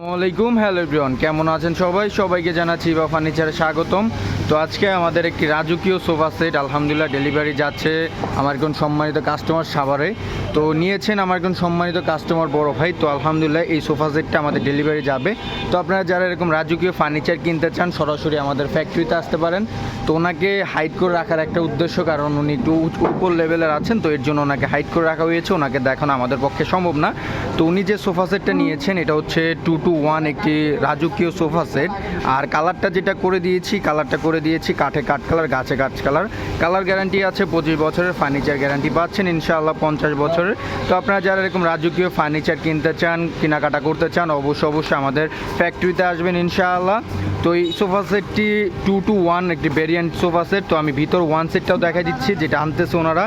আসসালামাইকুম hello everyone কেমন আছেন সবাই? সবাইকে জানাচ্ছি বা ফার্নিচারে স্বাগতম। তো আজকে আমাদের একটি রাজকীয় সোফা সেট, আলহামদুলিল্লাহ ডেলিভারি যাচ্ছে আমার একজন সম্মানিত কাস্টমার সাভারে। তো নিয়েছেন আমার একজন সম্মানিত কাস্টমার বড় ভাই, তো আলহামদুলিল্লাহ এই সোফা সেটটা আমাদের ডেলিভারি যাবে। তো আপনারা যারা এরকম রাজকীয় ফার্নিচার কিনতে চান, সরাসরি আমাদের ফ্যাক্টরিতে আসতে পারেন। তো ওনাকে হাইট করে রাখার একটা উদ্দেশ্য, কারণ উনি একটু উপর লেভেলের আছেন, তো এর জন্য ওনাকে হাইট করে রাখা হয়েছে। ওনাকে দেখানো আমাদের পক্ষে সম্ভব না। তো উনি যে সোফা সেটটা নিয়েছেন, এটা হচ্ছে টু টু ওয়ান একটি রাজকীয় সোফা সেট। আর কালারটা যেটা করে দিয়েছি কালারটা করে দিয়েছি, কাঠে কাঠ কালার, গাছে গাছ কালার। কালার গ্যারান্টি আছে, পঁচিশ বছরের ফার্নিচার গ্যারান্টি পাচ্ছেন, ইনশাআল্লাহ পঞ্চাশ বছরের। তো আপনারা যারা এরকম রাজকীয় ফার্নিচার কিনতে চান, কেনাকাটা করতে চান, অবশ্যই অবশ্যই আমাদের ফ্যাক্টরিতে আসবেন, ইনশাআল্লাহ। তো এই সোফা সেটটি টু টু ওয়ান একটি ভেরিয়েন্ট সোফা সেট। তো আমি ভিতর ওয়ান সেটটাও দেখা দিচ্ছি, যেটা আনতেছে ওনারা।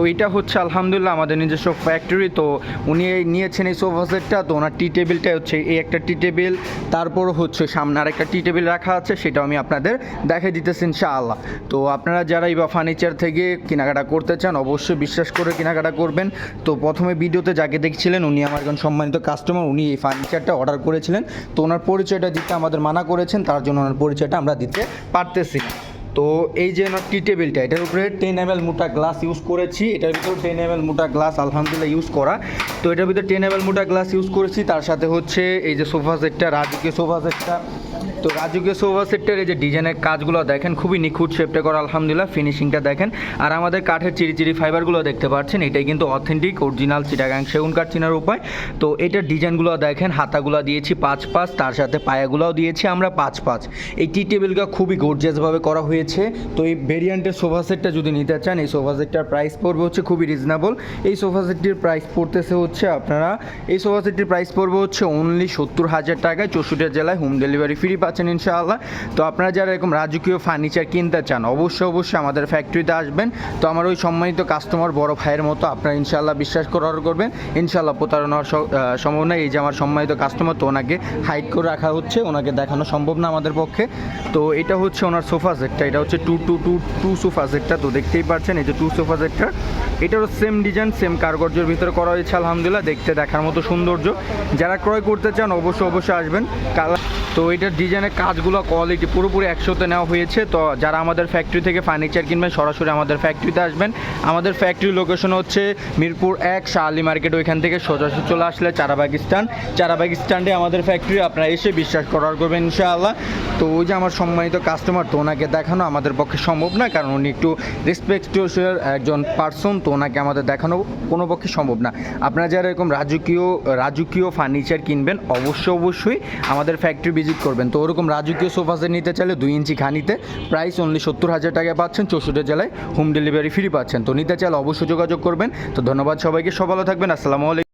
তো এটা হচ্ছে আলহামদুলিল্লাহ আমাদের নিজস্ব ফ্যাক্টরি তো উনি নিয়েছেন এই সোফা সেটটা তো ওনার টি টেবিলটা হচ্ছে এই একটা টি টেবিল তারপর হচ্ছে সামনে আরেকটা টি টেবিল রাখা আছে, সেটাও আমি আপনাদের দেখে দিতেছি ইনশাআল্লাহ। তো আপনারা যারা এই বা ফার্নিচার থেকে কেনাকাটা করতে চান, অবশ্যই বিশ্বাস করে কেনাকাটা করবেন। তো প্রথমে ভিডিওতে যাকে দেখছিলেন, উনি আমার একজন সম্মানিত কাস্টমার উনি এই ফার্নিচারটা অর্ডার করেছিলেন। তো ওনার পরিচয়টা দিতে আমাদের মানা করেছেন, তার জন্য ওনার পরিচয়টা আমরা দিতে পারতেছি না। তো এই যে আমার টি টেবিলটা এটার উপরে টেন এম এল মোটা গ্লাস ইউজ করেছি। এটার ভিতরে টেন এম এল মোটা গ্লাস আলহামদুলিল্লাহ ইউজ করা। তো এটার ভিতরে টেন এম এল মোটা গ্লাস ইউজ করেছি। তার সাথে হচ্ছে এই যে সোফা সেটটা রাজকীয় সোফা সেটটা তো রাজকীয় সোফা সেটটার এই যে ডিজাইনের কাজগুলো দেখেন, খুবই নিখুঁত শেপটা করা, আলহামদুলিল্লাহ। ফিনিশিংটা দেখেন। আর আমাদের কাঠের চিরি চিরি ফাইবারগুলো দেখতে পাচ্ছেন। এটাই কিন্তু অথেন্টিক অরিজিনাল চিটাগাং সেগুন কাঠ চিনার উপায়। তো এটার ডিজাইনগুলো দেখেন, হাতাগুলো দিয়েছি পাঁচ পাঁচ, তার সাথে পায়াগুলোও দিয়েছি আমরা পাঁচ পাঁচ। এই টি টেবিলটা খুবই গর্জিয়াসভাবে করা হয়েছে। তো এই ভেরিয়েন্টের সোফা সেটটা যদি নিতে চান, এই সোফা সেটটার প্রাইস পড়বে হচ্ছে খুবই রিজনেবল এই সোফা সেটটির প্রাইস পড়তেছে হচ্ছে আপনারা, এই সোফা সেটটির প্রাইস পড়বে হচ্ছে অনলি সত্তর হাজার টাকায়। চৌষট্টি জেলায় হোম ডেলিভারি ফ্রি পাচ্ছেন ইনশাআল্লাহ। তো আপনারা যারা এরকম রাজকীয় ফার্নিচার কিনতে চান, অবশ্যই অবশ্যই আমাদের ফ্যাক্টরিতে আসবেন। তো আমার ওই সম্মানিত কাস্টমার বড় ভাইয়ের মতো আপনারা ইনশাআল্লাহ বিশ্বাস করে অর্ডার করবেন। ইনশাআল্লাহ প্রতারণার সম্ভাবনা এই যে আমার সম্মানিত কাস্টমার তো ওনাকে হাইড করে রাখা হচ্ছে। ওনাকে দেখানো সম্ভব না আমাদের পক্ষে। তো এটা হচ্ছে ওনার সোফা সেটটা এটা হচ্ছে two two two two sofa সেটটা তো দেখতেই পাচ্ছেন, এই যে টু সোফা সেটটা এটারও সেম ডিজাইন সেম কারুকার্যের ভিতরে করা হয়েছে, আলহামদুলিল্লাহ, দেখতে দেখার মতো সৌন্দর্য। যারা ক্রয় করতে চান, অবশ্যই অবশ্যই আসবেন। কালার তো এটার ডিজাইনের কাজগুলো কোয়ালিটি পুরোপুরি একশোতে নেওয়া হয়েছে। তো যারা আমাদের ফ্যাক্টরি থেকে ফার্নিচার কিনবেন, সরাসরি আমাদের ফ্যাক্টরিতে আসবেন। আমাদের ফ্যাক্টরি লোকেশন হচ্ছে মিরপুর এক শাহালি মার্কেট ওইখান থেকে সোজাসুজি চলে আসলে চারাবাগ স্ট্যান্ড চারাবাগ স্ট্যান্ডে আমাদের ফ্যাক্টরি আপনারা এসে বিশ্বাস করার করবেন ইনশাআল্লাহ। তো ওই যে আমার সম্মানিত কাস্টমার তো ওনাকে দেখানো আমাদের পক্ষে সম্ভব না, কারণ উনি একটু রেসপেক্টের একজন পার্সন তো ওনাকে আমাদের দেখানো কোনো পক্ষে সম্ভব না। আপনারা যারা এরকম রাজকীয় রাজকীয় ফার্নিচার কিনবেন, অবশ্যই অবশ্যই আমাদের ফ্যাক্টরি ভিজিট করবেন। তো ওরকম রাজকীয় সোফা সেট নিতে চাইলে দুই ইঞ্চি খানিতে প্রাইস অনলি সত্তর হাজার টাকা পাচ্ছেন, চৌষট্টি জেলায় হোম ডেলিভারি ফ্রি পাচ্ছেন। তো নিতে চাইলে অবশ্যই যোগাযোগ করবেন। তো ধন্যবাদ সবাইকে সবালো থাকবেন। আসসালামু আলাইকুম।